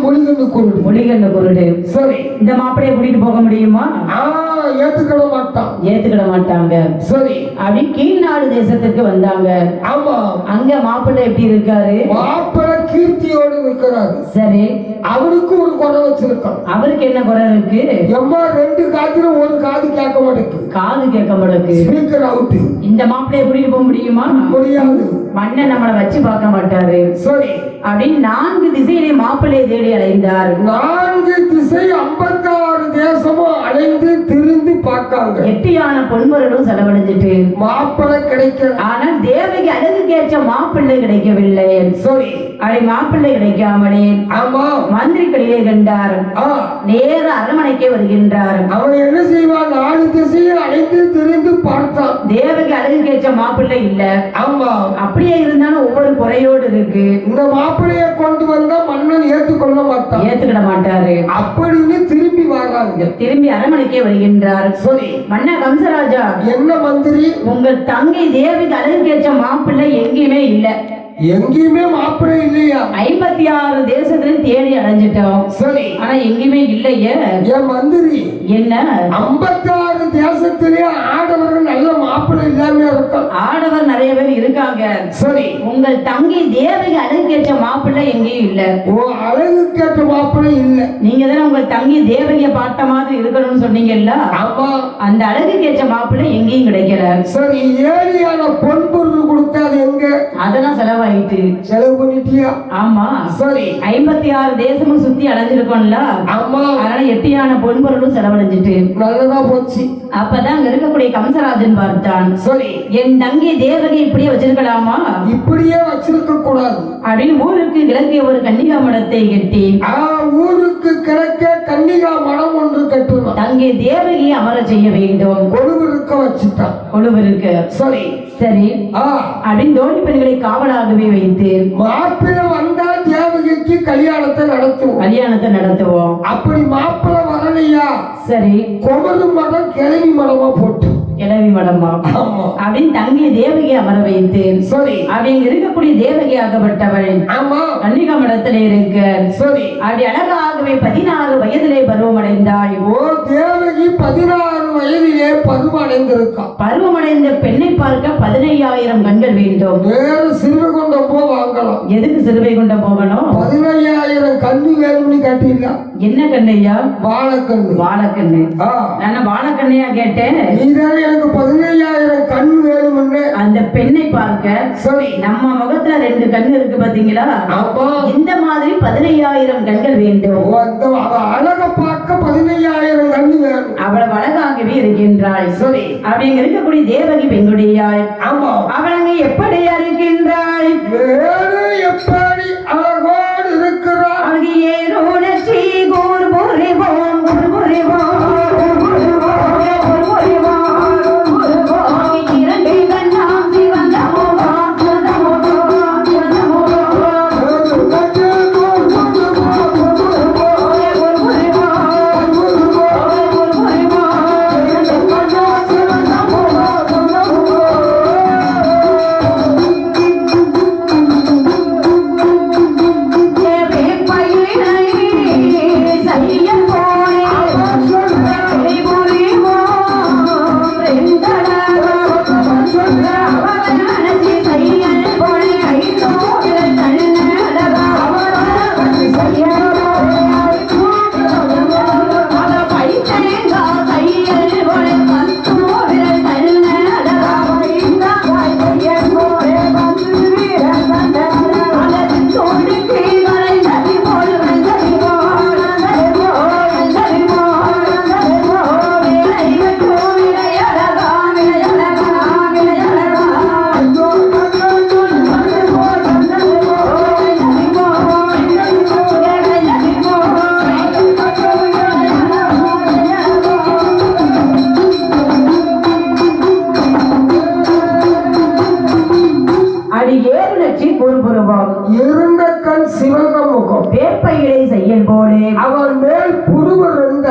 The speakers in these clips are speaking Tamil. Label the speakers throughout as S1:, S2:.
S1: மொழிகண்டு குருடு.
S2: மொழிகண்ண குருடு.
S1: சரி.
S2: இந்த மாப்பிள்ளைய கூட்டிட்டு போக முடியுமா?
S1: ஏத்துக்கிட மாட்டான்.
S2: ஏத்துக்கிட மாட்டாங்க.
S1: சரி.
S2: அப்படி கீழ்நாடு தேசத்துக்கு வந்தாங்க.
S1: ஆமா.
S2: அங்க மாப்பிள்ளை எப்படி இருக்காரு?
S1: மாப்பிள கீர்த்தியோடு இருக்கிறாரு
S2: சரி.
S1: அவருக்கு ஒரு குறை வச்சிருக்கான்.
S2: அவருக்கு என்ன குறை இருக்கு?
S1: எம்மா ரெண்டு காதுல ஒரு காது கேட்க மாட்டேங்குது.
S2: காது கேட்க மாட்டேங்குது.
S1: ஸ்பீக்கர் அவுட்
S2: இந்த மாப்பிள்ளைய கூட்டிட்டு போக முடியுமா?
S1: முடியாது.
S2: மண்ணை நம்மளை வச்சு பார்க்க மாட்டாரு.
S1: சரி.
S2: அப்படின்னு நான்கு திசையிலே மாப்பிள்ளையை தேடி அலைந்தார்.
S1: நான்கு திசை ஐம்பத்தாறு தேசமும் அலைந்து திரிந்து பார்க்காங்க.
S2: எட்டியான பொன்மரலும் செலவழிஞ்சிட்டு.
S1: மாப்பிளை கிடைக்கல.
S2: ஆனால் தேவகி அழகுக்கு ஏற்ற மாப்பிள்ளை கிடைக்கவில்லை.
S1: சரி.
S2: அப்படி மாப்பிள்ளை கிடைக்காமலே
S1: ஆமா.
S2: மந்திரிகளிலே கண்டார்.
S1: ஆ.
S2: நேர அரண்மனைக்கே வருகின்றார்.
S1: அவன் என்ன செய்வான்? நாலு திசையும் அலைந்து திரிந்து பார்த்தான்.
S2: தேவகி அழகுக்கு ஏற்ற மாப்பிள்ளை இல்ல.
S1: ஆமா.
S2: அப்படியே இருந்தாலும் ஒவ்வொரு குறையோடு இருக்கு.
S1: இந்த மாப்பிளைய கொண்டு வந்தா மன்னன் ஏத்துக்கொள்ள மாட்டான்.
S2: ஏத்துக்கிட மாட்டாரு.
S1: அப்படின்னு திரும்பி வர்றாங்க
S2: திரும்பி அரண்மனைக்கே வருகின்றார்.
S1: சரி
S2: மன்ன கம்சராஜா
S1: என்ன மந்திரி?
S2: உங்கள் தங்கை தேவிக்கு அழகுக்கு ஏற்ற மாப்பிள்ளை எங்கேயுமே இல்ல.
S1: எங்கேயுமே மாப்பிள்ளை இல்லையா?
S2: ஐம்பத்தி ஆறு தேசத்துல தேடி அடைஞ்சிட்டோம்.
S1: சரி.
S2: ஆனா எங்கேயுமே இல்லையே.
S1: என் மந்திரி
S2: என்ன?
S1: ஐம்பத்தாறு தேசத்திலே ஆடவர்கள் நல்ல மாப்பிள்ளை இல்லாம இருக்கான்
S2: ஆடவர் நிறைய பேர் இருக்காங்க.
S1: சரி.
S2: உங்கள் தங்கை தேவகி அழகுக்கு ஏற்ற மாப்பிள்ளை எங்கேயும் இல்ல.
S1: ஓ அழகு கேட்ட மாப்பிள்ளை இல்ல.
S2: நீங்க தானே உங்கள் தங்கி தேவகிய பார்த்த மாதிரி இருக்கணும்னு சொன்னீங்கல்ல?
S1: ஆமா.
S2: அந்த அழகுக்கு ஏற்ற மாப்பிள்ளை எங்கேயும் கிடைக்கல.
S1: சரி ஏழியான பொன் பொருள் கொடுத்தா அது எங்க?
S2: அதெல்லாம் செலவாயிட்டு.
S1: செலவு பண்ணிட்டியா?
S2: ஆமா.
S1: சரி.
S2: ஐம்பத்தி ஆறு தேசமும் சுத்தி அடைஞ்சிருக்கோம்ல.
S1: ஆமா.
S2: அதனால எட்டியான பொன்பொருளும் செலவழிஞ்சிட்டு.
S1: நல்லதா போச்சு.
S2: அப்பதான் அங்க இருக்கக்கூடிய கம்சராஜன் பார்த்தான்.
S1: சரி.
S2: என் தங்கி தேவகி இப்படியே வச்சிருக்கலாமா?
S1: இப்படியே வச்சிருக்க கூடாது.
S2: அப்படின்னு ஊருக்கு கிழக்கிய ஒரு கன்னிகா மடத்தை கட்டி
S1: ஊருக்கு கிழக்க கன்னிகா மடம் ஒன்று கட்டணும்
S2: தங்கை தேவகியை அமர செய்ய வேண்டும்.
S1: கொழுவு இருக்க வச்சுட்டான்.
S2: கொழுவிற்கு.
S1: சரி.
S2: சரி. அப்படின்னு தோழி பெண்களை காவலாகவே வைத்து
S1: மாப்பிள்ளை வந்தா தேவகிக்கு கல்யாணத்தை நடத்துவோம்.
S2: கல்யாணத்தை நடத்துவோம்.
S1: அப்படி மாப்பிள்ளை வரலையா?
S2: சரி.
S1: குமரு மடம் கிளவி மடமா போட்டு.
S2: கிளவி மடமா? அப்படின்னு தங்கை தேவகி அமர வைத்து
S1: சரி.
S2: அப்படி இங்க இருக்கக்கூடிய தேவகி ஆகப்பட்டவள்
S1: ஆமா.
S2: கன்னிகா மடத்திலே இருக்கு
S1: சரி.
S2: அப்படி அழகாகவே பதினாறு வயதிலே பருவமடைந்தாள்.
S1: ஓ தேவகி பதினாறு வயதிலே பருவம் அடைந்திருக்கான்
S2: பருவமடைந்த பெண்ணை பார்க்க பதினையாயிரம் கண்கள் வேண்டும்.
S1: வேறு சிறுவகுண்டம் போ வாங்கலாம்.
S2: எதுக்கு சிறுவை கொண்ட போகணும்
S1: பதினையாயிரம் கண்ணு வேணும்னு கேட்டீங்களா?
S2: என்ன கண்ணையா?
S1: வாழைக்கண்ணு.
S2: வாழைக்கண்ணு. நான் வாழைக்கண்ணையா கேட்டேன்?
S1: நீதானே எனக்கு பதினையாயிரம் கண்ணு வேணும்னு.
S2: அந்த பெண்ணை பார்க்க
S1: சரி.
S2: நம்ம முகத்துல ரெண்டு கண்ணு இருக்கு பாத்தீங்களா? இந்த மாதிரி பதினையாயிரம் கண்கள் வேண்டும்.
S1: அழக பார்க்க பதினையாயிரம் கண்ணு வேணும்.
S2: அவ்வளவு அழகாகவே இருக்கின்றாள்
S1: சரி.
S2: அப்படிங்க இருக்கக்கூடிய தேவகி பெண்குடியாள்
S1: ஆமா
S2: அவள் அங்கே எப்படி இருக்கின்றாள்? செய்யல் போலே.
S1: அவன் மேல்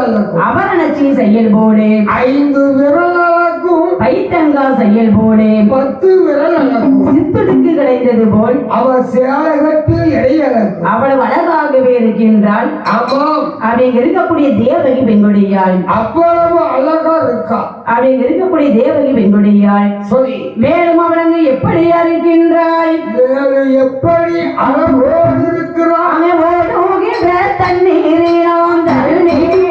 S1: அல்லக்கும்
S2: அவரணச்சி செய்யல் போலே.
S1: ஐந்து விரலாக்கும்
S2: பை பைத்தங்கா செயல் போலே.
S1: பத்து விரல் அழகும்
S2: சித்துடுக்கு கிடைத்தது போல்.
S1: அவ சேலகத்து இடையழகு
S2: அவ்வளவு அழகாகவே இருக்கின்றாள்.
S1: ஆமாம்.
S2: அப்படி இங்க இருக்கக்கூடிய தேவகி பெண்குடியாள்
S1: அவ்வளவு அழகா இருக்கா.
S2: அப்படி இங்க இருக்கக்கூடிய தேவகி பெண்குடியாள்
S1: சரி.
S2: மேலும் அவளங்கு எப்படியா இருக்கின்றாய்
S1: எப்படி அழகோடு இருக்கிறான்
S2: அவன் ஓடுகின்ற தண்ணீரிலும்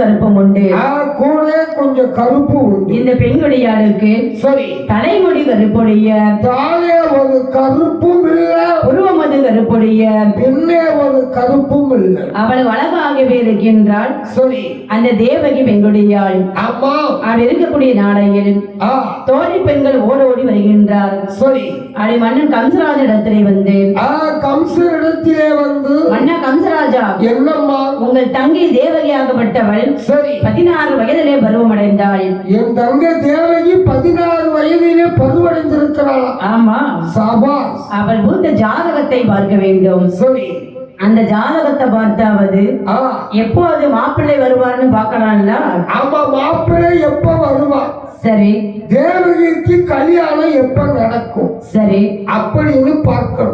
S2: கொஞ்சம் கூட கருப்பு உண்டு. இந்த பெண்களுடையாளுக்கு
S1: சரி.
S2: தலைமுடி கருப்புடைய
S1: தாலே ஒரு கருப்பும் இல்ல.
S2: உருவமது கருப்புடைய
S1: பின்னே ஒரு கருப்பும் இல்லை.
S2: அவள் அழகாகவே இருக்கின்றாள்
S1: சரி.
S2: அந்த தேவகி பெண்களுடையாள்
S1: ஆமா
S2: அவள் இருக்கக்கூடிய நாடையில்
S1: ஆ.
S2: தோழி பெண்கள் ஓட ஓடி வருகின்றார்.
S1: சரி.
S2: அவளை மன்னன் கம்சராஜ இடத்திலே வந்து
S1: கம்ச இடத்திலே வந்து.
S2: மன்னா கம்சராஜா
S1: என்னம்மா?
S2: உங்கள் தங்கை தேவகியாகப்பட்டவள்
S1: சரி.
S2: பதினாறு வயதிலே பருவமடைந்தாள்
S1: என் தங்கை தேவகி பதினாறு வயதிலே பருவடைந்திருக்கிறாளா.
S2: ஆமா.
S1: சபாஸ்.
S2: அவள் பூத்த ஜாதகத்தை பார்க்க வேண்டும்.
S1: சரி.
S2: அந்த ஜாதகத்தை பார்த்தாவது எப்போது மாப்பிள்ளை வருவார்னு பார்க்கலாம்ல?
S1: ஆமா மாப்பிள்ளை எப்ப வருவா
S2: சரி.
S1: தேவகிக்கு கல்யாணம் எப்ப நடக்கும்?
S2: சரி.
S1: அப்படின்னு பார்க்கணும்.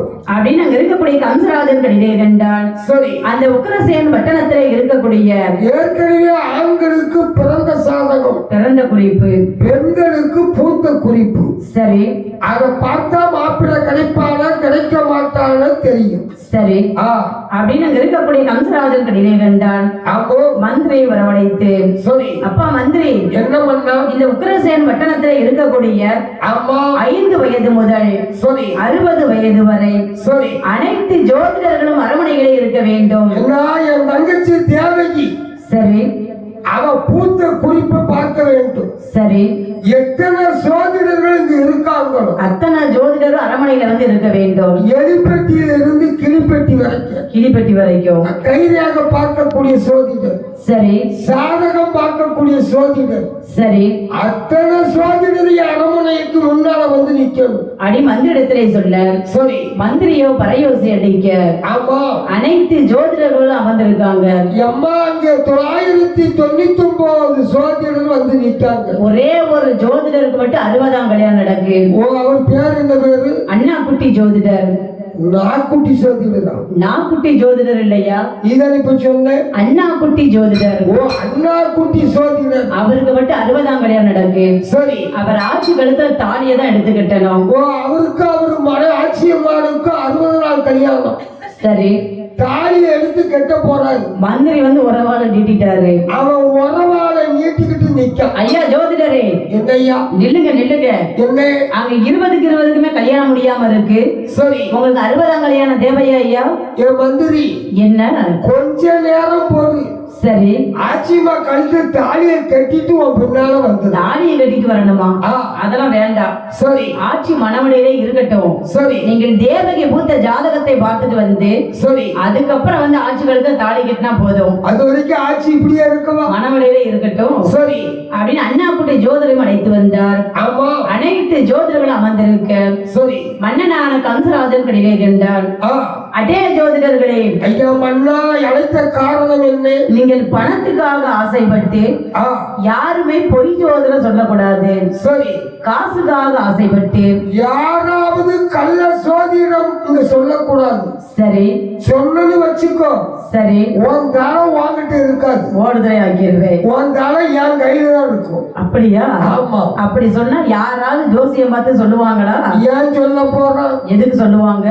S2: இருக்கக்கூடிய கம்சராஜன் கடிதே கண்டான்
S1: சரி.
S2: அந்த உக்ரசேன் பட்டணத்திலே இருக்கக்கூடிய
S1: ஏற்கனவே ஆண்களுக்கு பிறந்த சாதகம்.
S2: பிறந்த குறிப்பு.
S1: பெண்களுக்கு பூத்த குறிப்பு.
S2: சரி.
S1: அதை பார்த்தா மாப்பிள்ளை கிடைப்பானா கிடைக்க மாட்டான்னு தெரியும்.
S2: சரி.
S1: ஆ.
S2: அப்படின்னு அங்க இருக்கக்கூடிய கம்சராஜன் கடிதே கண்டான்
S1: அப்போ?
S2: மந்திரியை வரவழைத்து
S1: சரி.
S2: அப்பா மந்திரி.
S1: என்ன பண்ணா?
S2: இந்த உக்ரசேன் பட்டணத்திலே இருக்கக்கூடிய
S1: ஆமா
S2: ஐந்து வயது முதல்
S1: சரி.
S2: அறுபது வயது வரை
S1: சரி.
S2: அனைத்து ஜோதிடர்களும் அரண்மனைகளில் இருக்க வேண்டும்.
S1: என் தங்கச்சி தேவகி.
S2: சரி.
S1: அவ பூத்த குறிப்பை பார்க்க வேண்டும்.
S2: சரி.
S1: எத்தனை சோதரர்கள் இங்க இருக்காங்களோ
S2: அத்தனை ஜோதிடரும் அரண்மனையில வந்து இருக்க வேண்டும்.
S1: எலிப்பெட்டியில இருந்து கிளிப்பெட்டி வரைக்கும்.
S2: கிளிப்பட்டி வரைக்கும்.
S1: கைதியாக பார்க்கக்கூடிய சோதிடர்
S2: சரி.
S1: சாதகம் பார்க்கக்கூடிய சோதிடர்
S2: சரி.
S1: அத்தனை சோதிடரையும் அரண்மனைக்கு முன்னால வந்து நிக்கணும்.
S2: அடி மந்திரிடத்திலே சொல்ல
S1: சரி.
S2: மந்திரியோ பறையோசி அடிக்க
S1: ஆமா.
S2: அனைத்து ஜோதிடர்களும் அமர்ந்திருக்காங்க.
S1: எம்மா அங்க தொள்ளாயிரத்தி தொண்ணூத்தி ஒன்பது சோதிடர் வந்து நிக்காங்க
S2: ஒரே ஒரு ஜோதிடருக்கு மட்டும் அறுபதாம் கல்யாணம் நடக்கு.
S1: ஓ அவர் பேர் என்ன பேரு?
S2: அண்ணா குட்டி ஜோதிடர்.
S1: நாக்குட்டி சோதிடரா
S2: நான் குட்டி ஜோதிடர் இல்லையா?
S1: இதான் இப்ப சொன்னேன்.
S2: அண்ணா குட்டி ஜோதிடர்.
S1: ஓ அண்ணா குட்டி சோதிடர்
S2: அவருக்கு மட்டும் அறுபதாம் கல்யாணம் நடக்கு.
S1: சரி.
S2: அவர் ஆட்சி கழுத்துல தாலியை தான் எடுத்து கட்டணும்
S1: ஓ அவருக்கு அவர் மன ஆட்சியம்மானுக்கு அறுபது நாள் கல்யாணம்.
S2: சரி.
S1: தாலியை எடுத்து கட்ட போறாரு.
S2: மந்திரி வந்து உறவாட நீட்டிட்டாரு.
S1: அவன் உறவாட நீட்டிக்கிட்டு நிக்கான்
S2: ஐயா ஜோதிடரே.
S1: என்னய்யா?
S2: நில்லுங்க நில்லுங்க.
S1: என்ன?
S2: அங்க இருபதுக்கு இருபதுக்குமே கல்யாணம் முடியாம இருக்கு.
S1: சரி.
S2: உங்களுக்கு அறுபதாம் கல்யாணம் தேவையா ஐயா?
S1: என் மந்திரி.
S2: என்ன?
S1: கொஞ்ச நேரம் பொறு
S2: சரி.
S1: ஆச்சிமா கழுத்து தாலியை கட்டிட்டு உன் பின்னால வந்தது.
S2: தாலியை கட்டிட்டு வரணுமா. அதெல்லாம் வேண்டாம்.
S1: சரி.
S2: ஆட்சி மனவழியிலே இருக்கட்டும்.
S1: சரி.
S2: நீங்கள் தேவகி பூத்த ஜாதகத்தை பார்த்துட்டு வந்து
S1: சரி.
S2: அதுக்கப்புறம் வந்து ஆட்சி கழுத்த தாலி கட்டினா போதும்.
S1: அது வரைக்கும் ஆச்சி இப்படியே இருக்கவா?
S2: மனவழியிலே இருக்கட்டும்.
S1: சரி.
S2: அப்படின்னு அண்ணாக்குட்டி ஜோதிடம் அழைத்து வந்தார்.
S1: ஆமா.
S2: அனைத்து ஜோதிடர்கள் அமர்ந்திருக்க
S1: சரி.
S2: மன்னனான கம்சராஜன் கண்டார்
S1: ஆ.
S2: அதே ஜோதிடர்களே
S1: ஐயா மன்னா அழைத்த காரணம் என்ன?
S2: நீங்கள் பணத்துக்காக ஆசைப்பட்டு யாருமே பொய் ஜோதிடம் சொல்லக்கூடாது.
S1: சரி.
S2: காசுக்காக ஆசைப்பட்டு
S1: யாராவது கள்ள சோதிடம் இங்க சொல்லக்கூடாது.
S2: சரி.
S1: சொன்னது வச்சுக்கோ.
S2: சரி.
S1: உன் தரம் வாங்கிட்டு இருக்காது.
S2: ஓடுதலை ஆக்கிடுவேன்.
S1: உன் தரம் என் கையில தான் இருக்கும்.
S2: அப்படியா?
S1: ஆமா.
S2: அப்படி சொன்னா யாராவது ஜோசியம் பார்த்து சொல்லுவாங்களா?
S1: ஏன் சொல்ல போறான்?
S2: எதுக்கு சொல்லுவாங்க?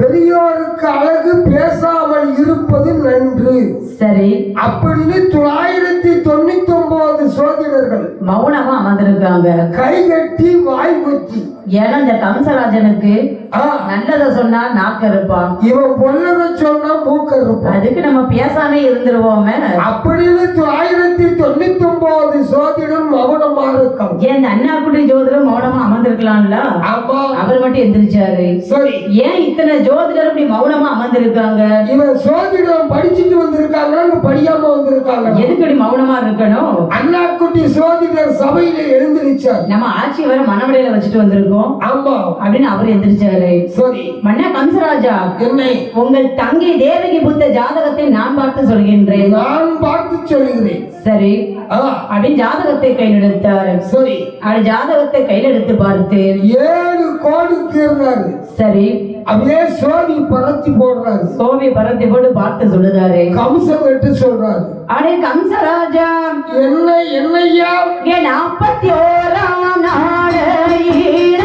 S1: பெரியோருக்கு அழகு பேசாமல் இருப்பது நன்று.
S2: சரி.
S1: அப்படின்னு தொள்ளாயிரத்தி தொண்ணூத்தி ஒன்பது சோதிடர்கள்
S2: மௌனமா அமர்ந்திருக்காங்க.
S1: கை கட்டி வாய் குத்தி
S2: ஏன்னா இந்த கம்சராஜனுக்கு நல்லதை சொன்னா நாக்க இருப்பான்
S1: இவன் பொண்ணத சொன்னா மூக்க இருப்பான்
S2: அதுக்கு நம்ம பேசாம இருந்துருவோமே.
S1: அப்படின்னு தொள்ளாயிரத்தி தொண்ணூத்தி ஒன்பது சோதிடம் மௌனமா இருக்கான்
S2: ஏன் இந்த அண்ணாக்குடி ஜோதிடர் மௌனமா அமர்ந்திருக்கலாம்ல?
S1: ஆமா.
S2: அவர் மட்டும் எந்திரிச்சாரு.
S1: சரி.
S2: ஏன் இத்தனை ஜோதிடர் இப்படி மௌனமா அமர்ந்திருக்காங்க?
S1: இவன் சோதிடம் படிச்சுட்டு வந்திருக்காங்களா? இல்ல படியாம வந்திருக்காங்க
S2: எதுக்கு இப்படி மௌனமா இருக்கணும்?
S1: அண்ணாக்குட்டி சோதிடர் சபையில எழுந்திருச்சார்.
S2: நம்ம ஆட்சி வர மனவடையில வச்சுட்டு வந்திருக்கோம்.
S1: ஆமா.
S2: அப்படின்னு அவர் எந்திரிச்சாரு.
S1: சரி.
S2: மன்னா கம்சராஜா
S1: என்னை?
S2: உங்கள் தங்கை தேவகி புத்த ஜாதகத்தை நான் பார்த்து சொல்கின்றேன்.
S1: நான் பார்த்து சொல்கிறேன்
S2: சரி. அப்படின்னு ஜாதகத்தை கையில் எடுத்தார்
S1: சரி.
S2: அவர் ஜாதகத்தை கையில் எடுத்து பார்த்து
S1: ஏழு கோடி தீர்னாரு
S2: சரி.
S1: அப்படியே சோதி பறத்தி போடுறாரு.
S2: சோவி பரத்தை போட்டு பார்த்து சொல்லுதாரு.
S1: கம்சம் கட்டு சொல்றாரு.
S2: அடே கம்சராஜா.
S1: என்ன என்னையா?
S2: ஏ நாற்பத்தி ஓராம் நாளையே